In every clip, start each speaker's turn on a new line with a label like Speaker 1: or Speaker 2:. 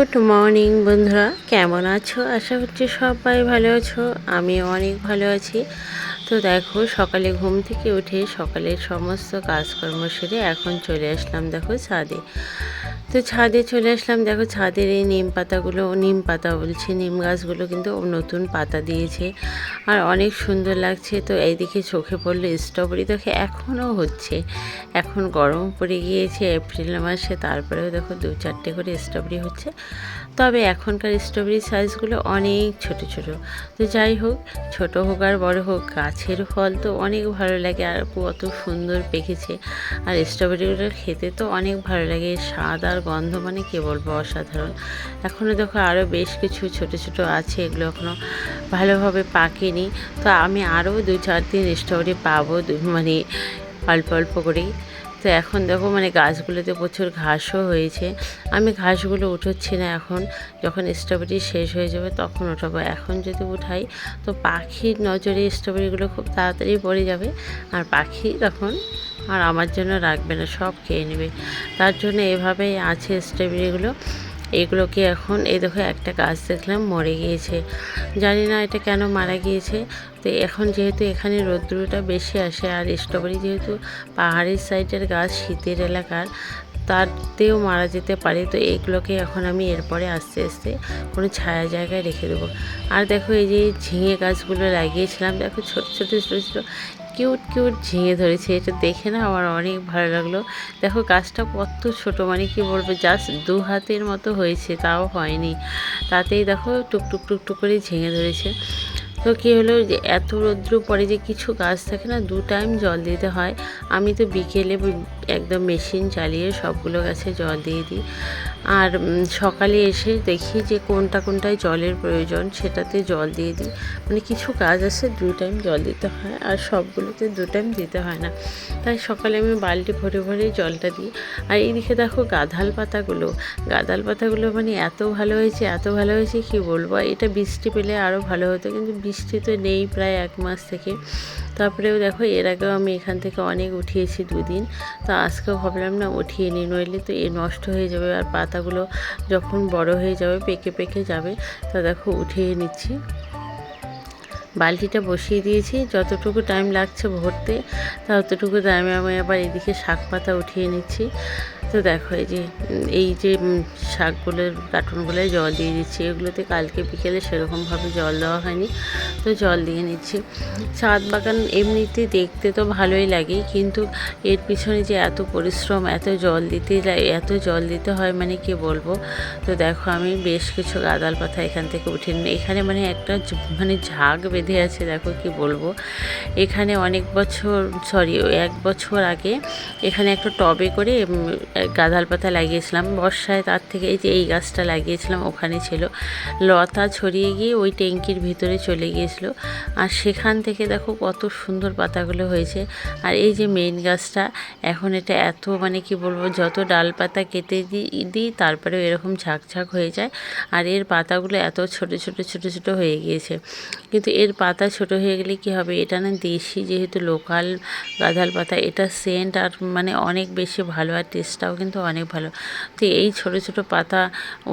Speaker 1: Good morning বন্ধুরা, কেমন আছো? আশা করছি সবাই ভালো আছো আমি অনেক ভালো আছি। তো দেখো, সকালে ঘুম থেকে উঠে সকালের সমস্ত কাজকর্ম সেরে এখন চলে আসলাম দেখো ছাদে। তো ছাদে চলে আসলাম। দেখো ছাদের এই নিম পাতাগুলো, নিম পাতা বলছে, নিম গাছগুলো কিন্তু নতুন পাতা দিয়েছে আর অনেক সুন্দর লাগছে। তো এইদিকে চোখে পড়ল স্ট্রবেরি দেখে এখনও হচ্ছে। এখন গরম পড়ে গিয়েছে, এপ্রিল মাসে, তারপরেও দেখো দু চারটে করে স্ট্রবেরি হচ্ছে। তবে এখনকার স্ট্রবেরি সাইজগুলো অনেক ছোট ছোট। তো যাই হোক, ছোট হোক আর বড় হোক, গাছের ফল তো অনেক ভালো লাগে আর কত সুন্দর পেকেছে। আর স্ট্রবেরিগুলো খেতে তো অনেক ভালো লাগে, স্বাদ আর গন্ধ মানে কে বলব অসাধারণ। এখনও দেখো আরও বেশ কিছু ছোট ছোট আছে, এগুলো এখনও ভালোভাবে পাকেনি। তো আমি আরও দু চার দিন স্টোরে পাবো মানে অল্প অল্প করেই। তো এখন দেখো মানে গাছগুলোতে প্রচুর ঘাসও হয়েছে। আমি ঘাসগুলো উঠোচ্ছি না এখন। যখন স্ট্রবেরি শেষ হয়ে যাবে তখন উঠাবো। এখন যদি উঠাই, তো পাখির নজরে স্ট্রবেরিগুলো খুব তাড়াতাড়ি পড়ে যাবে। আর পাখি তখন আর আমার জন্য রাখবে না, সব খেয়ে নেবে। তার জন্য এভাবেই আছে স্ট্রবেরিগুলো এগুলোকে এখন, এই দেখো একটা গাছ দেখলাম, মরে গিয়েছে। জানি না এটা কেন মারা গিয়েছে। তো এখন যেহেতু এখানে রৌদ্রটা বেশি আসে, আর স্ট্রবেরি যেহেতু পাহাড়ের সাইডের গাছ, শীতের এলাকার তারতেও মারা যেতে পারে। তো এইগুলোকে এখন আমি এরপরে আস্তে আস্তে কোনো ছায়া জায়গায় রেখে দেবো। আর দেখো এই যে ঝিঙে গাছগুলো লাগিয়েছিলাম, দেখো ছোটো ছোটো ছোটো ছোটো কিউট কিউট ঝিঙে ধরেছে, এটা দেখে না আমার অনেক ভালো লাগল। দেখো গাছটা কত ছোট মানে কি বলব জাস্ট দু হাতের মতো হয়েছে, তাও হয়নি। তাতেই দেখো টুকটুক টুকটুক করে ঝিঙে ধরেছে। তো কী হলো যে এত রৌদ্র পরে যে কিছু গাছ থাকে না, দু টাইম জল দিতে হয়। আমি তো বিকেলে একদম মেশিন চালিয়ে সবগুলো গাছে জল দিয়ে দিই। আর সকালে এসে দেখি যে কোনটা কোনটায় জলের প্রয়োজন, সেটাতে জল দিয়ে দিই। মানে কিছু কাজ আছে, দু টাইম জল দিতে হয় আর সবগুলোতে দু টাইম দিতে হয় না। তাই সকালে আমি বালতি ভরে ভরে জলটা দিই। আর এইদিকে দেখো গাধাল পাতাগুলো। গাঁদাল পাতাগুলো মানে এত ভালো হয়েছে, এত ভালো হয়েছে কি বলব? এটা বৃষ্টি পেলে আরও ভালো হতো, কিন্তু বৃষ্টি তো নেই প্রায় এক মাস থেকে। তারপরেও দেখো, এর আগেও আমি এখান থেকে অনেক উঠিয়েছি দুদিন। তো আজকেও ভাবলাম না উঠিয়ে নিই, নইলে তো এ নষ্ট হয়ে যাবে আর পাতাগুলো যখন বড় হয়ে যাবে, পেকে পেকে যাবে। তা দেখো, উঠিয়ে নিচ্ছি। বালতিটা বসিয়ে দিয়েছি, যতটুকু টাইম লাগছে ভরতে ততটুকু টাইমে আমি আবার এদিকে শাক পাতা উঠিয়ে নিচ্ছি। তো দেখো এই যে এই যে শাকগুলোর কার্টুনগুলোয় জল দিয়ে দিচ্ছি। এগুলোতে কালকে বিকেলে সেরকমভাবে জল দেওয়া হয়নি, তো জল দিয়ে নিচ্ছি। ছাদ বাগান এমনিতে দেখতে তো ভালোই লাগে, কিন্তু এর পিছনে যে এত পরিশ্রম, এত জল দিতে এত জল দিতে হয় মানে কি বলব? তো দেখো, আমি বেশ কিছু গাদাল পাতা এখান থেকে উঠে এখানে মানে একটা মানে ঝাঁক বেঁধে আছে, দেখো কি বলব? এখানে অনেক বছর সরি এক বছর আগে এখানে একটা টবে করে গাঁদাল পাতা লাগিয়েছিলাম। বর্ষায় তার থেকে এই যে এই গাছটা লাগিয়েছিলাম, ওখানে ছিল। লতা ছড়িয়ে গিয়ে ওই ট্যাঙ্কির ভিতরে চলে গিয়েছিল। আর সেখান থেকে দেখো কত সুন্দর পাতাগুলো হয়েছে। আর এই যে মেইন গাছটা, এখন এটা এত মানে কি বলব, যত ডাল পাতা কেটে দিই দিই, তারপরেও এরকম ঝাঁকঝাঁক হয়ে যায়। আর এর পাতাগুলো এত ছোট ছোট ছোট ছোট হয়ে গিয়েছে। কিন্তু এর পাতা ছোট হয়ে গেলে কি হবে? এটা না দেশি যেহেতু লোকাল গাঁদাল পাতা, এটা সেন্ট আর মানে অনেক বেশি ভালো আর টেস্টটাও পাতাটাও কিন্তু অনেক ভালো। তো এই ছোট ছোট পাতা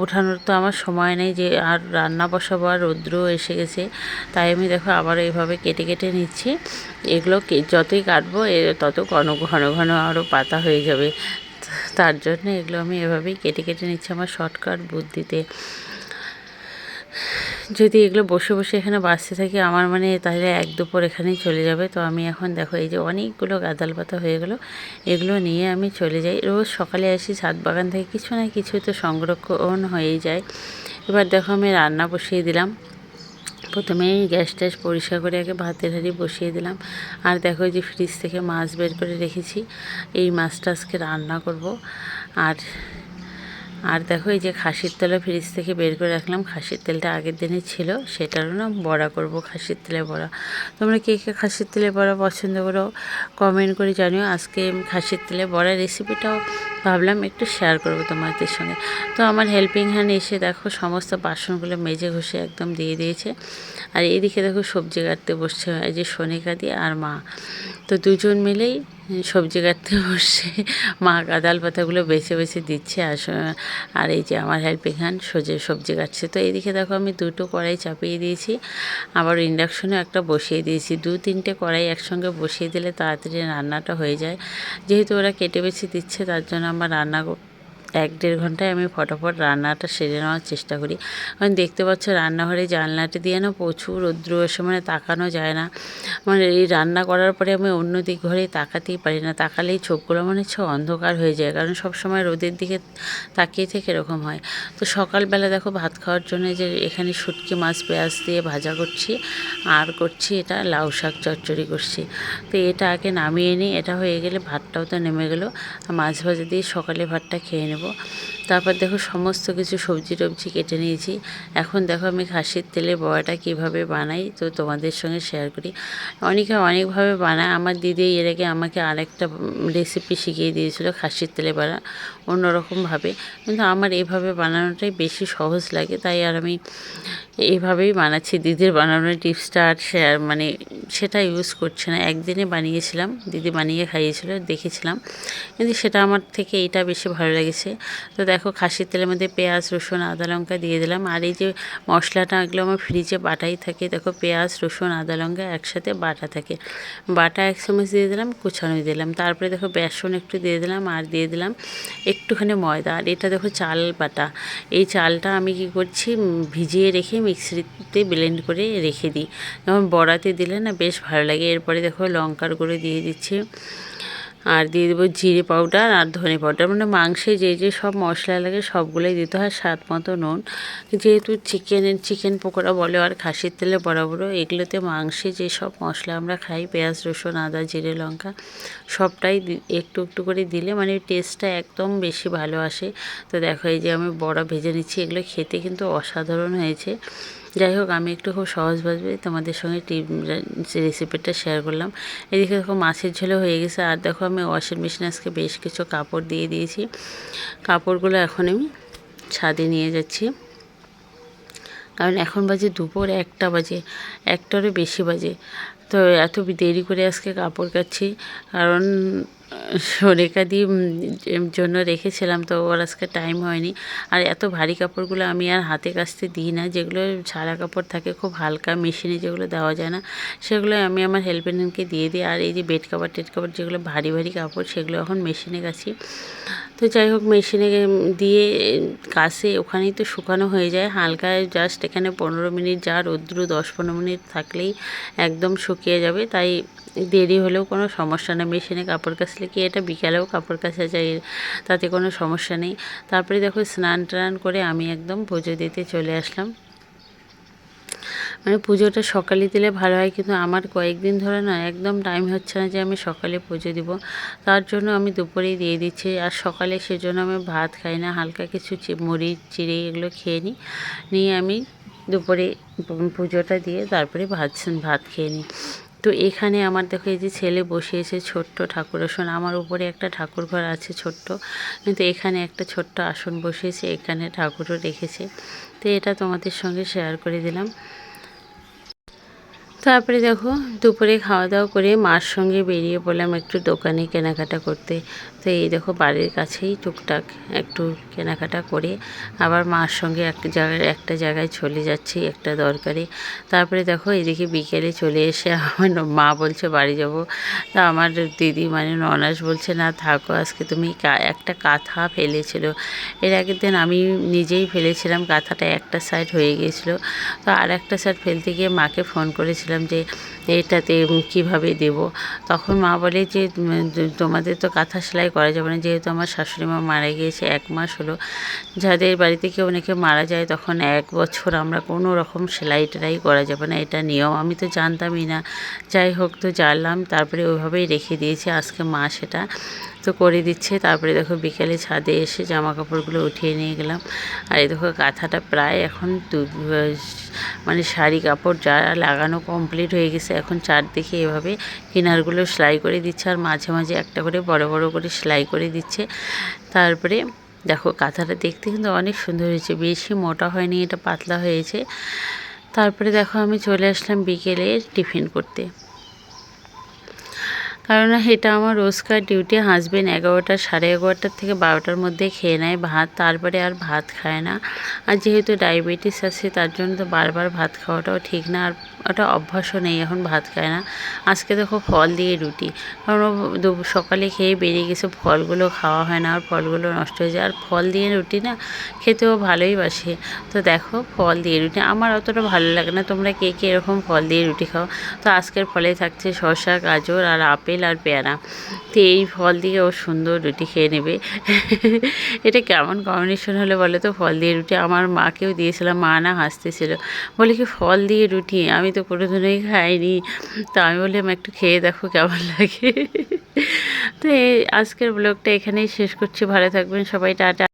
Speaker 1: ওঠানোর তো আমার সময় নেই যে আর রান্না বসাবো আর রৌদ্র এসে গেছে। তাই আমি দেখো আবার এইভাবে কেটে কেটে নিচ্ছি। এগুলো যতই কাটবো তত ঘন ঘন ঘন আরও পাতা হয়ে যাবে। তার জন্য এগুলো আমি এভাবেই কেটে কেটে নিচ্ছি আমার শর্টকাট বুদ্ধিতে। যদি এগুলো বসে বসে এখানে বাঁচতে থাকি, আমার মানে তাহলে এক দুপুর এখানেই চলে যাবে। তো আমি এখন দেখো, এই যে অনেকগুলো গাদাল পাতা হয়ে গেলো, এগুলো নিয়ে আমি চলে যাই। রোজ সকালে আসি ছাদ বাগান থেকে, কিছু না কিছু তো সংরক্ষণ হয়েই যায়। এবার দেখো, আমি রান্না বসিয়ে দিলাম। প্রথমেই গ্যাস ট্যাস পরিষ্কার করে আগে ভাতের হাঁড়ি বসিয়ে দিলাম। আর দেখো যে ফ্রিজ থেকে মাছ বের করে রেখেছি। এই মাছটা আজকে রান্না করব। আর আর দেখো এই যে খাসির তেলও ফ্রিজ থেকে বের করে রাখলাম। খাসির তেলটা আগের দিনে ছিল, সেটারও না বড়া করব, খাসির তেলে বড়া। তোমরা কে কে খাসির তেলে বড়া পছন্দ করো কমেন্ট করে জানিও। আজকে খাসির তেলে বড়া রেসিপিটাও ভাবলাম একটু শেয়ার করব তোমাদের সঙ্গে। তো আমার হেল্পিং হ্যান্ড এসে দেখো সমস্ত বাসনগুলো মেজে ঘষে একদম দিয়ে দিয়েছে। আর এদিকে দেখো সবজি কাটতে বসছে, এই যে সোনিকা দিয়ে আর মা। তো দুজন মিলেই সবজি কাটতে বসে মা কাদাল পাতাগুলো বেছে বেছে দিচ্ছে আর আর এই যে আমার হেল্পিং হ্যান্ড সোজে সবজি কাটছে। তো এইদিকে দেখো আমি দুটো কড়াই চাপিয়ে দিয়েছি, আবার ইন্ডাকশনে একটা বসিয়ে দিয়েছি। দু তিনটে কড়াই একসঙ্গে বসিয়ে দিলে তাড়াতাড়ি রান্নাটা হয়ে যায়। যেহেতু ওরা কেটে বেছে দিচ্ছে তার জন্য আমার রান্না এক দেড় ঘন্টায় আমি ফটাফট রান্নাটা সেরে নেওয়ার চেষ্টা করি। কারণ দেখতে পাচ্ছ রান্নাঘরে জানলাটা দিয়ে না প্রচুর রৌদ্র এসে মানে তাকানো যায় না। মানে এই রান্না করার পরে আমি অন্য দিক ঘরে তাকাতেই পারি না। তাকালেই চোখগুলো মনে হচ্ছে অন্ধকার হয়ে যায়। কারণ সব সময় রোদের দিকে তাকিয়ে থেকে এরকম হয়। তো সকালবেলা দেখো ভাত খাওয়ার জন্য যে এখানে শুটকি, মাছ, পেঁয়াজ দিয়ে ভাজা করছি, আর করছি এটা লাউ শাক চচ্চড়ি করছি। তো এটা আগে নামিয়ে নিই। এটা হয়ে গেলে ভাতটাও তো নেমে গেলো। মাছ ভাজা দিয়ে সকালে ভাতটা খেয়ে নেব। যাব তারপর দেখো সমস্ত কিছু সবজি টবজি কেটে নিয়েছি। এখন দেখো আমি খাসির তেলে বড়াটা কীভাবে বানাই, তো তোমাদের সঙ্গে শেয়ার করি। অনেকে অনেকভাবে বানায়। আমার দিদি এর আগে আমাকে আরেকটা রেসিপি শিখিয়ে দিয়েছিল খাসির তেলে বানা অন্যরকমভাবে। কিন্তু আমার এভাবে বানানোটাই বেশি সহজ লাগে, তাই আর আমি এইভাবেই বানাচ্ছি। দিদির বানানোর টিপসটা আর শেয়ার মানে সেটা ইউজ করছে না। একদিনে বানিয়েছিলাম, দিদি বানিয়ে খাইয়েছিল, দেখেছিলাম। কিন্তু সেটা আমার থেকে এটা বেশি ভালো লেগেছে। তো দেখো খাসির তেলের মধ্যে পেঁয়াজ, রসুন, আদা লঙ্কা দিয়ে দিলাম। আর এই যে মশলাটা এগুলো আমার ফ্রিজে বাটাই থাকে, দেখো পেঁয়াজ, রসুন, আদা, লঙ্কা একসাথে বাটা থাকে। বাটা এক চামচ দিয়ে দিলাম, কুচানো দিলাম। তারপরে দেখো বেসন একটু দিয়ে দিলাম আর দিয়ে দিলাম একটুখানি ময়দা। আর এটা দেখো চাল বাটা। এই চালটা আমি কি করছি ভিজিয়ে রেখে মিক্সিতে ব্লেন্ড করে রেখে দিই। যেমন বড়াতে দিলে না বেশ ভালো লাগে। এরপরে দেখো লঙ্কার গুঁড়ো দিয়ে দিচ্ছি। আর দিয়ে দেবো জিরে পাউডার আর ধনে পাউডার। মানে মাংসে যে যে সব মশলা লাগে সবগুলোই দিতে হয় স্বাদ মতো নুন। যেহেতু চিকেনের চিকেন পকোড়া বলে আর খাসির তেলে বড় এগুলোতে মাংসে যে সব মশলা আমরা খাই, পেঁয়াজ, রসুন, আদা, জিরে, লঙ্কা, সবটাই একটু একটু করে দিলে মানে টেস্টটা একদম বেশি ভালো আসে। তো দেখো এই যে আমি বড়া ভেজে নিচ্ছি, এগুলো খেতে কিন্তু অসাধারণ হয়েছে। যাই হোক, আমি একটু খুব সহজভাবে তোমাদের সঙ্গে টিপ রেসিপিটা শেয়ার করলাম। এদিকে দেখো মাছের ঝোলে হয়ে গেছে। আর দেখো আমি ওয়াশিং মেশিনে আজকে বেশ কিছু কাপড় দিয়ে দিয়েছি। কাপড়গুলো এখন আমি ছাদে নিয়ে যাচ্ছি। কারণ এখন বাজে দুপুর একটা বাজে, একটারও বেশি বাজে। তো এত দেরি করে আজকে কাপড় কাচ্ছি। কারণ উম, জন্য রেখেছিলাম তো ওর আজকে টাইম হয়নি। আর এত ভারী কাপড়গুলো আমি আর হাতে কাচতে দিই না যেগুলো ছাড়া কাপড় থাকে খুব হালকা মেশিনে যেগুলো দেওয়া যায় না সেগুলো আমি আমার হেল্পেনকে দিয়ে দিই। আর এই যে বেড কাভার টেড কাভার যেগুলো ভারী ভারী কাপড় সেগুলো এখন মেশিনে কাছি তো যাই হোক মেশিনে দিয়ে কাছে ওখানেই তো শুকানো হয়ে যায়। হালকা জাস্ট এখানে পনেরো মিনিট যা রৌদ্র দশ পনেরো মিনিট থাকলেই একদম শুকিয়ে যাবে। তাই দেরি হলেও কোনো সমস্যা না মেশিনে কাপড় কাচলে কি এটা বিকালেও কাপড় কাচা যায় তাতে কোনো সমস্যা নেই। তারপরে দেখো স্নান টান করে আমি একদম পুজো দিতে চলে আসলাম। মানে পুজোটা সকালে দিলে ভালো হয়, কিন্তু আমার কয়েকদিন ধরে না একদম টাইম হচ্ছে না যে আমি সকালে পুজো দিব। তার জন্য আমি দুপুরেই দিয়ে দিচ্ছি, আর সকালে সেজন্য আমি ভাত খাই না, হালকা কিছু মুড়ি, চিড়ে এগুলো খেয়ে নিই। নিয়ে আমি দুপুরে পুজোটা দিয়ে তারপরে ভাত ভাত খেয়ে নিই। তো এখানে আমার দেখো এই যে ছেলে বসিয়েছে ছোট্ট ঠাকুর আসন। আমার উপরে একটা ঠাকুর ঘর আছে ছোট্ট, কিন্তু এখানে একটা ছোট্ট আসন বসিয়েছে, এখানে ঠাকুরও রেখেছে। তো এটা তোমাদের সঙ্গে শেয়ার করে দিলাম। তারপরে দেখো দুপুরে খাওয়া দাওয়া করে মার সঙ্গে বেরিয়ে পড়লাম একটু দোকানে কেনাকাটা করতে। তো এই দেখো বাড়ির কাছেই টুকটাক একটু কেনাকাটা করে আবার মার সঙ্গে এক জায়গায়, একটা জায়গায় চলে যাচ্ছি, একটা দরকারে। তারপরে দেখো এদিকে বিকেলে চলে এসে আমার মা বলছে, বাড়ি যাব। তা আমার দিদি মানে ননাস বলছে, না থাকো, আজকে তুমি একটা কাঁথা ফেলেছিল। এর আগের দিন আমি নিজেই ফেলেছিলাম, কাঁথাটা একটা সাইড হয়ে গিয়েছিল। তো আর একটা সাইড ফেলতে গিয়ে মাকে ফোন করেছিলাম যে, এটাতে কীভাবে দেব? তখন মা বলে যে, তোমাদের তো কাঁথা সেলাই করা যাবে না। যেহেতু আমার শাশুড়ি মা মারা গিয়েছে, এক মাস হলো। যাদের বাড়িতে কেউ অনেকে মারা যায়, তখন এক বছর আমরা কোনো রকম সেলাই টেলাই করা যাবে না। এটা নিয়ম। আমি তো জানতামই না। যাই হোক, তো জানলাম। তারপরে ওইভাবেই রেখে দিয়েছি। আজকে মা সেটা তো করে দিচ্ছে। তারপরে দেখো বিকেলে ছাদে এসে জামা কাপড়গুলো উঠিয়ে নিয়ে গেলাম। আর এই দেখো কাঁথাটা প্রায় এখন দু- মানে শাড়ি কাপড় যা লাগানো কমপ্লিট হয়ে গেছে। এখন চারদিকে এভাবে কিনারগুলো সেলাই করে দিচ্ছে আর মাঝে মাঝে একটা করে বড় বড় করে সেলাই করে দিচ্ছে। তারপরে দেখো কাঁথাটা দেখতে কিন্তু অনেক সুন্দর হয়েছে, বেশি মোটা হয়নি, এটা পাতলা হয়েছে। তারপরে দেখো আমি চলে আসলাম বিকেলে টিফিন করতে। কারণ এটা আমার রোজকার ডিউটি হাজবেন্ড এগারোটা, সাড়ে এগারোটার থেকে বারোটার মধ্যে খেয়ে নেয় ভাত, তারপরে আর ভাত খায় না। আর যেহেতু ডায়াবেটিস আছে, তার জন্য তো বারবার ভাত খাওয়াটাও ঠিক না, আর ওটা অভ্যাসও নেই, এখন ভাত খায় না। আজকে দেখো ফল দিয়ে রুটি, কারণ ও সকালে খেয়ে বেরিয়ে গেছে, ফলগুলো খাওয়া হয় না, আর ফলগুলো নষ্ট হয়ে যায়। আর ফল দিয়ে রুটি না, খেতেও ভালোই বাসে। তো দেখো ফল দিয়ে রুটি, আমার অতটা ভালো লাগে না, তোমরা কে কে এরকম ফল দিয়ে রুটি খাও। তো আজকের ফলে থাকছে শসা, গাজর, আর আপেল আর পেয়ারা। তো এই ফল দিয়ে ও সুন্দর রুটি খেয়ে নেবে। এটা কেমন কম্বিনেশন হলে বলো তো? ফল দিয়ে রুটি আমার মাকেও দিয়েছিলাম, মা না হাসতেছিল। বলে কি ফল দিয়ে রুটি? আমি তো কোনো দিনই খাইনি। তো আমি বললাম, একটু খেয়ে দেখো কেমন লাগে। তো আজকের ব্লগটা এখানেই শেষ করছি। ভালো থাকবেন সবাই, টাটা।